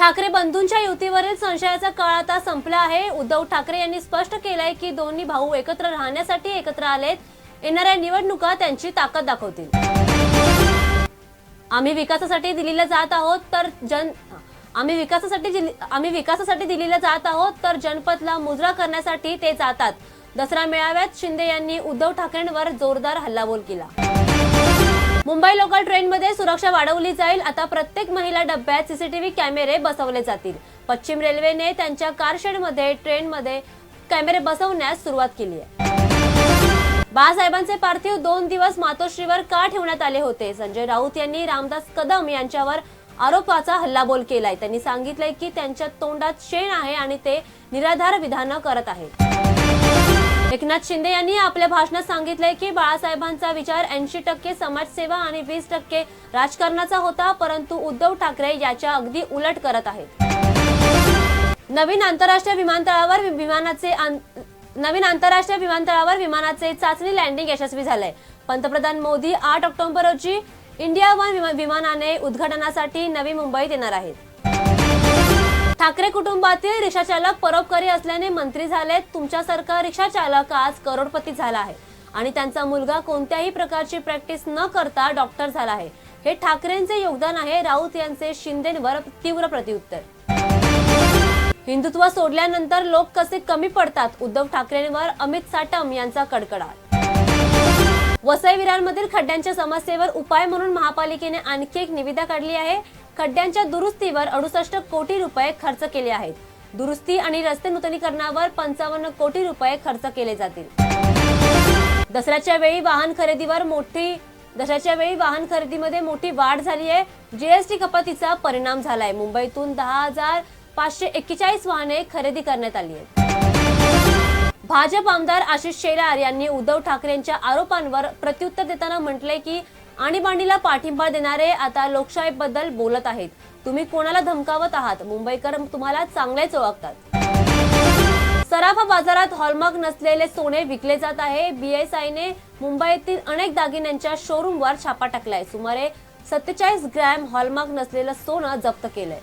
ठाकरे बंधूंच्या युतीवरील संशयाचा काळ आता संपला आहे. उद्धव ठाकरे यांनी स्पष्ट केलंय की दोन्ही भाऊ एकत्र राहण्यासाठी एकत्र आलेत. येणाऱ्या निवडणुका त्यांची ताकद दाखवतील. आम्ही विकासासाठी दिल्लीला जात आहोत तर जन आम्ही विकासासाठी दिल्ली- आम्ही विकासासाठी दिल्लीला जात आहोत तर जनपदला मुजरा करण्यासाठी ते जातात. दसरा मेळाव्यात शिंदे यांनी उद्धव ठाकरेंवर जोरदार हल्लाबोल केला. मुंबई लोकल ट्रेनमध्ये सुरक्षा वाढवली जाईल. आता प्रत्येक महिला डब्यात सीसीटीव्ही कॅमेरे बसवले जातील. पश्चिम रेल्वेने त्यांच्या कारशेडमध्ये ट्रेनमध्ये कॅमेरे बसवण्यास सुरुवात केली आहे. बाळासाहेबांचे पार्थिव दोन दिवस मातोश्रीवर का ठेवण्यात आले होते? संजय राऊत यांनी रामदास कदम यांच्यावर आरोपाचा हल्लाबोल केलाय. त्यांनी सांगितलंय की त्यांच्या तोंडात शेण आहे आणि ते निराधार विधानं करत आहेत. एकनाथ शिंदे यांनी आपल्या भाषणात सांगितलंय की बाळासाहेबांचा विचार ऐंशी टक्के समाजसेवा आणि वीस टक्के राजकारणाचा होता परंतु उद्धव ठाकरे याच्या अगदी उलट करत आहेत. नवीन आंतरराष्ट्रीय विमानतळावर विमानाचे आं- नवीन आंतरराष्ट्रीय विमानतळावर विमानाचे चाचणी लँडिंग यशस्वी झालंय. पंतप्रधान मोदी आठ ऑक्टोबर रोजी इंडिया वन विमा- विमानाने उद्घाटनासाठी नवी मुंबईत येणार आहेत. ठाकरे कुटुंबातील रिक्षाचालक परोपकारी असल्याने मंत्री झालेत तुमच्यासारखा रिक्षाचालक आज करोडपती झाला आहे. आणि त्यांचा मुलगा कोणत्याही प्रकारची प्रॅक्टिस न करता डॉक्टर झाला आहे. हे ठाकरेंचे योगदान आहे. राऊत यांचे शिंदेवर तीव्र प्रतिउत्तर हिंदुत्व सोडल्यानंतर लोक कसे कमी पडतात? उद्धव ठाकरेंवर अमित साटम यांचा कडकडाट. वसई विरारमधील खड्ड्यांच्या समस्येवर उपाय म्हणून महापालिकेने आणखी एक निविदा काढली आहे. खड्ड्यांच्या दुरुस्तीवर अडुसष्ट कोटी रुपये खर्च केले आहेत. दुरुस्ती आणि रस्ते नूतनीकरणावर पंचावन्न कोटी रुपये खर्च केले जातील. दसऱ्याच्या वेळी वाहन खरेदीवर मोठी दसऱ्याच्या वेळी वाहन खरेदीमध्ये मोठी वाढ झाली आहे. जीएसटी कपातीचा परिणाम झालाय. मुंबईतून दहा हजार पाचशे एक्केचाळीस वाहने खरेदी करण्यात आली आहेत. भाजप आमदार आशिष शेलार यांनी उद्धव ठाकरेंच्या आरोपांवर प्रत्युत्तर देताना म्हटले की आणीबाणीला पाठिंबा देणारे आता लोकशाहीबद्दल बोलत आहेत. तुम्ही कोणाला धमकावत आहात? मुंबईकर तुम्हाला चांगलेच ओळखतात. सराफा बाजारात हॉलमार्क नसलेले सोने विकले जात आहे. बीएसआयने मुंबईतील अनेक दागिन्यांच्या शोरूमवर छापा टाकलाय. सुमारे सत्तेचाळीस ग्रॅम हॉलमार्क नसलेलं सोनं जप्त केलंय.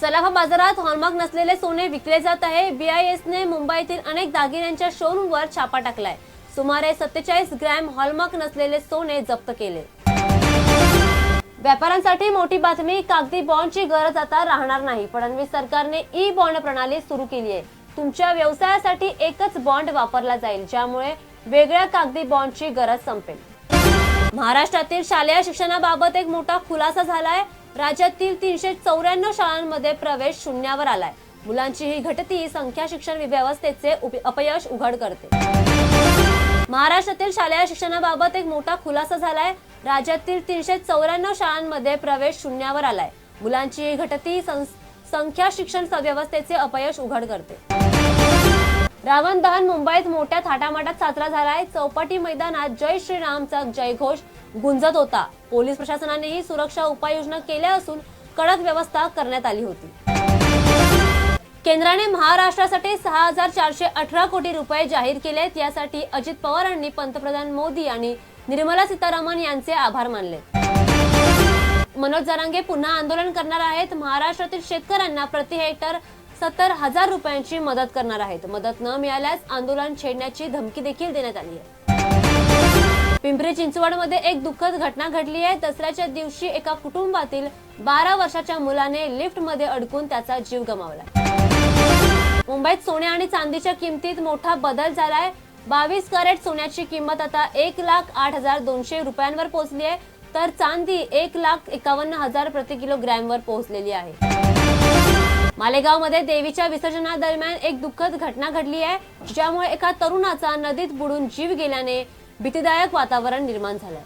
सलाफा बाजारात हॉलमार्क नसलेले सोने विकले जात आहे. बीआयएसने मुंबईतील अनेक दागिन्यांच्या शोरूमवर छापा टाकलाय. सुमारे सत्तेचाळीस ग्रॅम हॉलमार्क नसलेले सोने जप्त केले. व्यापाऱ्यांसाठी मोठी बातमी कागदी बॉन्डची गरज आता राहणार नाही. फडणवीस सरकारने ई बॉन्ड प्रणाली सुरू केली आहे. तुमच्या व्यवसायासाठी एकच बॉन्ड वापरला जाईल ज्यामुळे वेगळ्या कागदी बॉन्डची गरज संपेल. महाराष्ट्रातील शालेय शिक्षणाबाबत एक मोठा खुलासा झालाय. राज्यातील तीनशे चौऱ्याण्णव शाळांमध्ये प्रवेश शून्यावर आलाय. मुलांची ही घटती संख्या शिक्षण व्यवस्थेचे अपयश उघड करते. महाराष्ट्रातील शालेय शिक्षणाबाबत एक मोठा खुलासा झालाय. राज्यातील तीनशे चौऱ्याण्णव शाळांमध्ये प्रवेश शून्यावर आलाय. मुलांची घटती संख्या शिक्षण व्यवस्थेचे अपयश उघड करते. रावण दहन मुंबईत मोठ्या थाटामाटात साजरा झालाय. चौपाटी मैदानात जय श्रीरामचा जयघोष गुंजत होता. पोलीस प्रशासनानेही सुरक्षा उपाययोजना केल्या असून कडक व्यवस्था करण्यात आली होती. केंद्राने महाराष्ट्रासाठी सहा हजार चारशे अठरा कोटी रुपये जाहीर केले आहेत यासाठी अजित पवारांनी पंतप्रधान मोदी आणि निर्मला सीतारामन यांचे आभार मानले. मनोज जरांगे पुन्हा आंदोलन करणार आहेत. महाराष्ट्रातील शेतकऱ्यांना प्रति हेक्टर सत्तर हजार रुपयांची मदत करणार आहेत. मदत न मिळाल्यास आंदोलन छेडण्याची धमकी देखील देण्यात आली आहे. पिंपरी चिंचवडमध्ये एक दुःखद घटना घडली आहे. दसऱ्याच्या दिवशी एका कुटुंबातील बारा वर्षाच्या मुलाने लिफ्टमध्ये अडकून त्याचा जीव गमावला मुंबईत सोने आणि चांदीच्या किमतीत मोठा बदल झालाय. बावीस कॅरेट सोन्याची किंमत आता एक लाख आठ हजार दोनशे रुपयांवर पोहोचली आहे. तर चांदी एक लाख एकावन्न हजार प्रति किलोग्रॅमवर पोहोचलेली आहे. मालेगावमध्ये देवीच्या विसर्जनादरम्यान एक दुःखद घटना घडली आहे ज्यामुळे एका तरुणाचा नदीत बुडून जीव गेल्याने भीतीदायक वातावरण निर्माण झालंय.